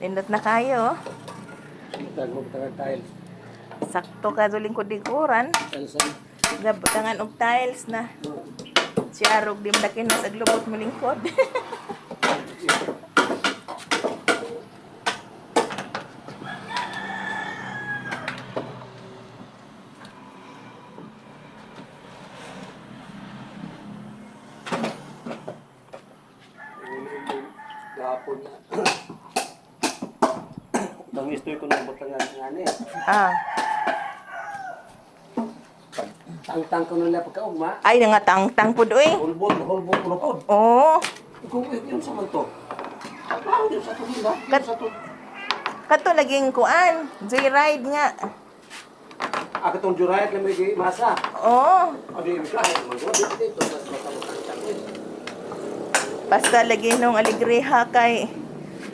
Nindot na kayo. Tag mo tag tiles. Sakto ka duling ko dikuran. Gabutangan og tiles na. Siyarog di mdakin na sa glubot mo lingkod. Gapon na. Nang istoy ko ng butangan nga ni. ah, Tang-tang ko nila pagkaugma. ay nga tangtang pud oy. Hulbon, hulbon, hulbon. Oh, Kung yun sa man to. Ano yun sa tuloy ba? Kat- Sa to. kato laging kuan. Joyride nga. Ako tong jurayat na may di masa. Oh, Abi kahit mo dito mas matabot ang tangin. basta lagi nung aligreha kay